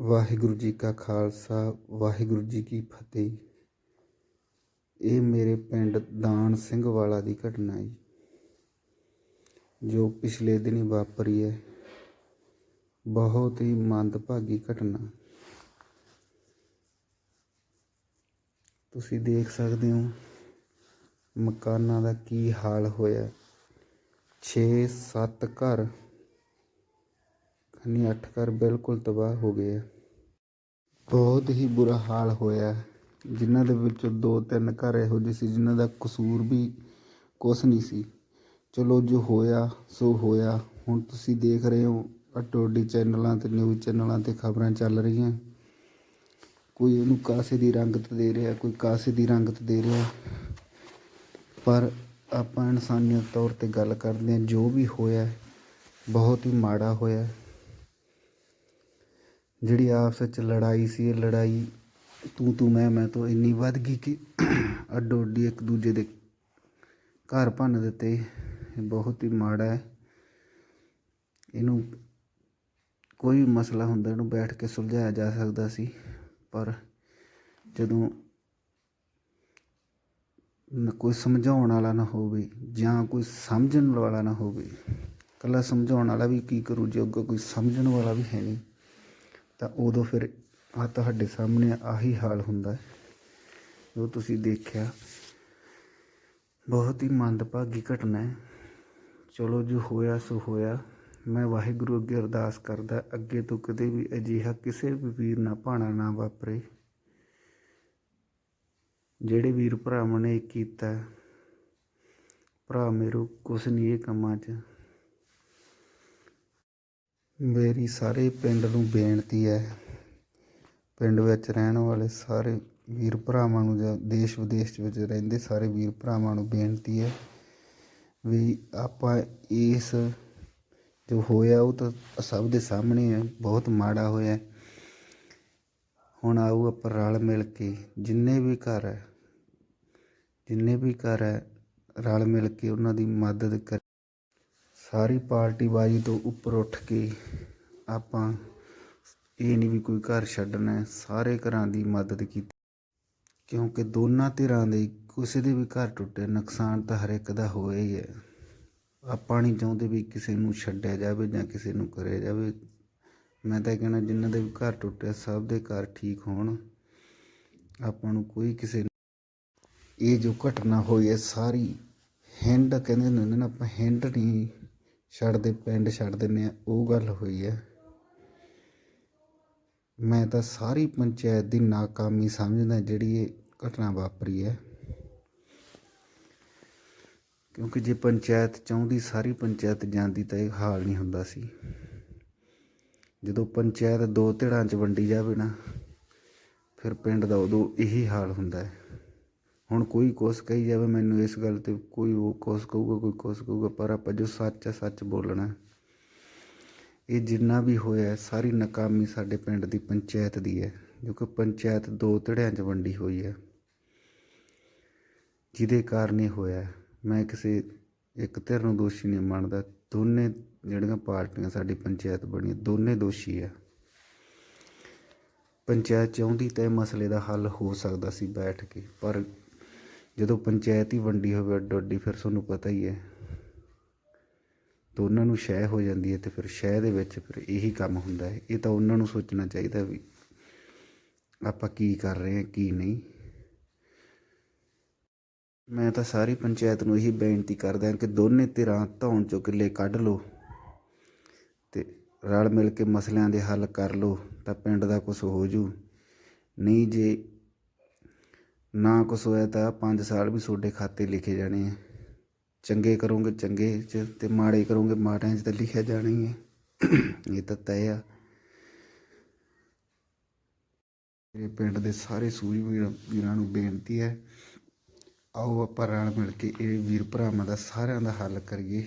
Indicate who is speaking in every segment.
Speaker 1: ਵਾਹਿਗੁਰੂ ਜੀ ਕਾ ਖਾਲਸਾ, ਵਾਹਿਗੁਰੂ ਜੀ ਕੀ ਫਤਿਹ। ਇਹ ਮੇਰੇ ਪਿੰਡ ਦਾਨ ਸਿੰਘ ਵਾਲਾ ਦੀ ਘਟਨਾ ਹੈ ਜੋ। ਪਿਛਲੇ ਦਿਨੀ ਵਾਪਰੀ ਹੈ। ਬਹੁਤ ਹੀ ਮੰਦਭਾਗੀ ਘਟਨਾ। ਤੁਸੀਂ ਦੇਖ ਸਕਦੇ ਹੋ ਮਕਾਨਾਂ ਦਾ ਕੀ ਹਾਲ ਹੋਇਆ। 6-7 ਘਰ ਖਨੀ 8 ਘਰ ਬਿਲਕੁਲ ਤਬਾਹ ਹੋ ਗਏ ਆ। ਬਹੁਤ ਹੀ ਬੁਰਾ ਹਾਲ ਹੋਇਆ ਜਿਨ੍ਹਾਂ ਦੇ ਵਿੱਚੋਂ ਦੋ ਤਿੰਨ ਘਰ ਇਹੋ ਜਿਹੇ ਸੀ, ਜਿਨ੍ਹਾਂ ਦਾ ਕਸੂਰ ਵੀ ਕੁਛ ਨਹੀਂ ਸੀ। ਚਲੋ ਜੋ ਹੋਇਆ, ਸੋ ਹੋਇਆ। ਹੁਣ ਤੁਸੀਂ ਦੇਖ ਰਹੇ ਹੋ ਅਟੋਡੀ ਚੈਨਲਾਂ ਤੇ ਨਿਊਜ਼ ਚੈਨਲਾਂ ਤੇ ਖਬਰਾਂ ਚੱਲ ਰਹੀਆਂ। ਕੋਈ ਉਹਨੂੰ ਕਾਸੇ ਦੀ ਰੰਗਤ ਦੇ ਰਿਹਾ, ਕੋਈ ਕਾਸੇ ਦੀ ਰੰਗਤ ਦੇ ਰਿਹਾ। ਪਰ ਆਪਾਂ ਇਨਸਾਨੀਅਤ ਤੌਰ ਤੇ ਗੱਲ ਕਰਦੇ ਹਾਂ, ਜੋ ਵੀ ਹੋਇਆ, ਬਹੁਤ ਹੀ ਮਾੜਾ ਹੋਇਆ। ਜਿਹੜੀ ਆਪਸ ਵਿੱਚ ਲੜਾਈ ਸੀ, ਇਹ ਲੜਾਈ ਤੂੰ ਤੂੰ, ਮੈਂ ਮੈਂ ਤੋਂ ਇੰਨੀ ਵੱਧ ਗਈ ਕਿ ਅੱਡੋ ਅੱਡੀ ਇੱਕ ਦੂਜੇ ਦੇ ਘਰ ਭੰਨ ਦਿੱਤੇ। ਇਹ ਬਹੁਤ ਹੀ ਮਾੜਾ ਹੈ। ਇਹਨੂੰ ਕੋਈ ਵੀ ਮਸਲਾ ਹੁੰਦਾ, ਇਹਨੂੰ ਬੈਠ ਕੇ ਸੁਲਝਾਇਆ ਜਾ ਸਕਦਾ ਸੀ, ਪਰ ਜਦੋਂ ਕੋਈ ਸਮਝਾਉਣ ਵਾਲਾ ਨਾ ਹੋਵੇ ਜਾਂ ਕੋਈ ਸਮਝਣ ਵਾਲਾ ਨਾ ਹੋਵੇ, ਇਕੱਲਾ ਸਮਝਾਉਣ ਵਾਲਾ ਵੀ ਕੀ ਕਰੂ ਜੇ ਅੱਗੇ ਕੋਈ ਸਮਝਣ ਵਾਲਾ ਵੀ ਹੈ ਨਹੀਂ। ਤਾਂ ਉਦੋਂ ਫਿਰ ਆ ਤੁਹਾਡੇ ਸਾਹਮਣੇ ਆਹੀ ਹਾਲ ਹੁੰਦਾ ਹੈ, ਜੋ ਤੁਸੀਂ ਦੇਖਿਆ। ਬਹੁਤ ਹੀ ਮੰਦਭਾਗੀ ਘਟਨਾ ਹੈ। ਚਲੋ ਜੋ ਹੋਇਆ ਸੋ ਹੋਇਆ। ਮੈਂ ਵਾਹਿਗੁਰੂ ਅੱਗੇ ਅਰਦਾਸ ਕਰਦਾ, ਅੱਗੇ ਤੋਂ ਕਦੇ ਵੀ ਅਜਿਹਾ ਕਿਸੇ ਵੀ ਵੀਰ ਨਾਲ ਭਾਣਾ ਨਾ ਵਾਪਰੇ। ਜਿਹੜੇ ਵੀਰ ਭਰਾਵਾਂ ਨੇ ਕੀਤਾ, ਭਰਾ ਮੇਰੋ ਕੁਛ ਨਹੀਂ ਇਹ ਕੰਮਾਂ 'ਚ। ਮੇਰੀ ਸਾਰੇ ਪਿੰਡ ਨੂੰ ਬੇਨਤੀ ਹੈ। ਪਿੰਡ ਵਿੱਚ ਰਹਿਣ ਵਾਲੇ ਸਾਰੇ ਵੀਰ ਭਰਾਵਾਂ ਨੂੰ ਜਾਂ ਦੇਸ਼ ਵਿਦੇਸ਼ ਵਿੱਚ ਰਹਿੰਦੇ ਸਾਰੇ ਵੀਰ ਭਰਾਵਾਂ ਨੂੰ ਬੇਨਤੀ ਹੈ ਵੀ ਆਪਾਂ ਇਸ ਜੋ ਹੋਇਆ ਉਹ ਤਾਂ ਸਭ ਦੇ ਸਾਹਮਣੇ ਹੈ, ਬਹੁਤ ਮਾੜਾ ਹੋਇਆ ਹੁਣ ਆਓ ਆਪਾਂ ਰਲ ਮਿਲ ਕੇ ਜਿੰਨੇ ਵੀ ਘਰ ਹੈ, ਜਿੰਨੇ ਵੀ ਘਰ ਹੈ, ਰਲ ਮਿਲ ਕੇ ਉਹਨਾਂ ਦੀ ਮਦਦ ਕਰ ਸਾਰੀ ਪਾਰਟੀਬਾਜ਼ੀ ਤੋਂ ਉੱਪਰ ਉੱਠ ਕੇ ਆਪਾਂ ਇਹ ਨਹੀਂ ਵੀ ਕੋਈ ਘਰ ਛੱਡਣਾ ਸਾਰੇ ਘਰਾਂ ਦੀ ਮਦਦ ਕੀਤੀ। ਕਿਉਂਕਿ ਦੋਨਾਂ ਧਿਰਾਂ ਦੇ ਕਿਸੇ ਦੇ ਵੀ ਘਰ ਟੁੱਟੇ, ਨੁਕਸਾਨ ਤਾਂ ਹਰ ਇੱਕ ਦਾ ਹੋਇਆ ਹੀ ਹੈ। ਆਪਾਂ ਨਹੀਂ ਚਾਹੁੰਦੇ ਵੀ ਕਿਸੇ ਨੂੰ ਛੱਡਿਆ ਜਾਵੇ ਜਾਂ ਕਿਸੇ ਨੂੰ ਕਰਿਆ ਜਾਵੇ। ਮੈਂ ਤਾਂ ਕਹਿਣਾ, ਜਿਨ੍ਹਾਂ ਦੇ ਵੀ ਘਰ ਟੁੱਟਿਆ ਸਭ ਦੇ ਘਰ ਠੀਕ ਹੋਣ। ਆਪਾਂ ਨੂੰ ਕੋਈ ਕਿਸੇ ਇਹ ਜੋ ਘਟਨਾ ਹੋਈ ਹੈ, ਸਾਰੀ ਹਿੰਡ ਕਹਿੰਦੇ ਹੁੰਦੇ ਨੇ ਨਾ ਆਪਾਂ ਹਿੰਡ ਨਹੀਂ ਛੱਡਦੇ ਪਿੰਡ ਛੱਡ ਦਿੰਦੇ ਆ ਉਹ ਗੱਲ ਹੋਈ ਹੈ। ਮੈਂ ਤਾਂ ਸਾਰੀ ਪੰਚਾਇਤ ਦੀ ਨਾਕਾਮੀ ਸਮਝਦਾ ਜਿਹੜੀ ਇਹ ਘਟਨਾ ਵਾਪਰੀ ਹੈ। ਕਿਉਂਕਿ ਜੇ ਪੰਚਾਇਤ ਚਾਹੁੰਦੀ, ਸਾਰੀ ਪੰਚਾਇਤ ਜਾਂਦੀ ਤਾਂ ਇਹ ਹਾਲ ਨਹੀਂ ਹੁੰਦਾ ਸੀ। ਜਦੋਂ ਪੰਚਾਇਤ ਦੋ ਧਿਰਾਂ 'ਚ ਵੰਡੀ ਜਾਵੇ ਨਾ, ਫਿਰ ਪਿੰਡ ਦਾ ਉਦੋਂ ਇਹੀ ਹਾਲ ਹੁੰਦਾ ਹੈ। ਹੁਣ ਕੋਈ ਕੁਛ ਕਹੀ ਜਾਵੇ, ਮੈਨੂੰ ਇਸ ਗੱਲ ਤੇ ਕੋਈ ਉਹ ਕੁਛ ਕਹੂਗਾ, ਕੋਈ ਕੁਛ ਕਹੂਗਾ, ਪਰ ਆਪਾਂ ਜੋ ਸੱਚ ਹੈ ਸੱਚ ਬੋਲਣਾ ਇਹ ਜਿੰਨਾ ਵੀ ਹੋਇਆ ਸਾਰੀ ਨਾਕਾਮੀ ਸਾਡੇ ਪਿੰਡ ਦੀ ਪੰਚਾਇਤ ਦੀ ਹੈ, ਜੋ ਕਿ ਪੰਚਾਇਤ ਦੋ ਧੜਿਆਂ 'ਚ ਵੰਡੀ ਹੋਈ ਹੈ। ਜਿਹਦੇ ਕਾਰਨ ਇਹ ਹੋਇਆ ਮੈਂ ਕਿਸੇ, ਇੱਕ ਧਿਰ ਨੂੰ ਦੋਸ਼ੀ ਨਹੀਂ ਮੰਨਦਾ। ਦੋਨੇ ਜਿਹੜੀਆਂ ਪਾਰਟੀਆਂ ਸਾਡੀ ਪੰਚਾਇਤ ਬਣੀ ਦੋਨੇ ਦੋਸ਼ੀ ਆ। ਪੰਚਾਇਤ ਚਾਹੁੰਦੀ ਤਾਂ ਇਹ ਮਸਲੇ ਦਾ ਹੱਲ ਹੋ ਸਕਦਾ ਸੀ ਬੈਠ ਕੇ, ਪਰ ਜਦੋਂ ਪੰਚਾਇਤ ਹੀ ਵੰਡੀ ਹੋਵੇ ਅੱਡੋ ਅੱਡੀ, ਫਿਰ ਤੁਹਾਨੂੰ ਪਤਾ ਹੀ ਹੈ। ਦੋਨਾਂ ਨੂੰ ਸ਼ਹਿ ਹੋ ਜਾਂਦੀ ਹੈ ਤੇ ਫਿਰ ਸ਼ਹਿ ਦੇ ਵਿੱਚ ਫਿਰ ਇਹੀ ਕੰਮ ਹੁੰਦਾ ਹੈ। ਇਹ ਤਾਂ ਉਹਨਾਂ ਨੂੰ ਸੋਚਣਾ ਚਾਹੀਦਾ ਵੀ ਆਪਾਂ ਕੀ ਕਰ ਰਹੇ ਹਾਂ, ਕੀ ਨਹੀਂ। ਮੈਂ ਤਾਂ ਸਾਰੀ ਪੰਚਾਇਤ ਨੂੰ ਇਹੀ ਬੇਨਤੀ ਕਰਦਾ ਕਿ ਦੋਨੇ ਧਿਰਾਂ ਧੌਣ ਚੋਂ ਕਿੱਲੇ ਕੱਢ ਲਓ ਤੇ ਰਲ ਮਿਲ ਕੇ ਮਸਲਿਆਂ ਦੇ ਹੱਲ ਕਰ ਲਓ ਤਾਂ ਪਿੰਡ ਦਾ ਕੁਝ ਹੋ ਜੂ। ਨਹੀਂ ਜੇ ਨਾ ਕੁਛ ਹੋਇਆ ਤਾਂ 5 ਸਾਲ ਵੀ ਤੁਹਾਡੇ ਖਾਤੇ ਲਿਖੇ ਜਾਣੇ ਆ। ਚੰਗੇ ਕਰੋਗੇ, ਚੰਗੇ ਚ ਤੇ ਮਾੜੇ ਕਰੋਗੇ, ਮਾੜਿਆਂ 'ਚ ਤਾਂ ਲਿਖਿਆ ਜਾਣਾ ਹੀ ਹੈ ਇਹ ਤਾਂ ਤੈਅ ਆ। ਮੇਰੇ ਪਿੰਡ ਦੇ ਸਾਰੇ ਸੂਝਵਾਨ ਵੀਰਾਂ ਨੂੰ ਬੇਨਤੀ ਹੈ, ਆਓ ਆਪਾਂ ਰਲ ਮਿਲ ਕੇ ਇਹ ਵੀਰ ਭਰਾਵਾਂ ਦਾ ਸਾਰਿਆਂ ਦਾ ਹੱਲ ਕਰੀਏ,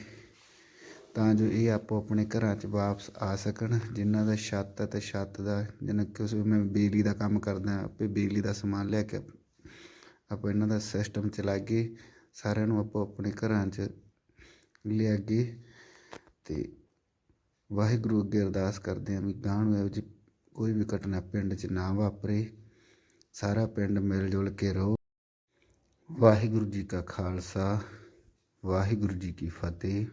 Speaker 1: ਤਾਂ ਜੋ ਇਹ ਆਪੋ ਆਪਣੇ ਘਰਾਂ 'ਚ ਵਾਪਸ ਆ ਸਕਣ। ਜਿਨ੍ਹਾਂ ਦਾ ਛੱਤ ਹੈ ਤੇ ਛੱਤ ਦਾ, ਜਿਨ੍ਹਾਂ ਕੁਛ ਵੀ ਮੈਂ ਬਿਜਲੀ ਦਾ ਕੰਮ ਕਰਦਾ, ਆਪੇ ਬਿਜਲੀ ਦਾ ਸਮਾਨ ਲੈ ਕੇ ਆਪਾਂ ਇਹਨਾਂ ਦਾ ਸਿਸਟਮ ਚਲਾਈਏ ਸਾਰਿਆਂ ਨੂੰ ਆਪੋ ਆਪਣੇ ਘਰਾਂ 'ਚ ਲਿਆਈਏ ਤੇ ਵਾਹਿਗੁਰੂ ਅੱਗੇ ਅਰਦਾਸ ਕਰਦੇ ਹਾਂ ਵੀ ਗਾਂ ਨੂੰ ਇਹੋ ਜਿਹੀ ਕੋਈ ਵੀ ਘਟਨਾ ਪਿੰਡ 'ਚ ਨਾ ਵਾਪਰੇ, ਸਾਰਾ ਪਿੰਡ ਮਿਲ ਜੁਲ ਕੇ ਰਹੋ। ਵਾਹਿਗੁਰੂ ਜੀ ਕਾ ਖਾਲਸਾ, ਵਾਹਿਗੁਰੂ ਜੀ ਕੀ ਫਤਿਹ।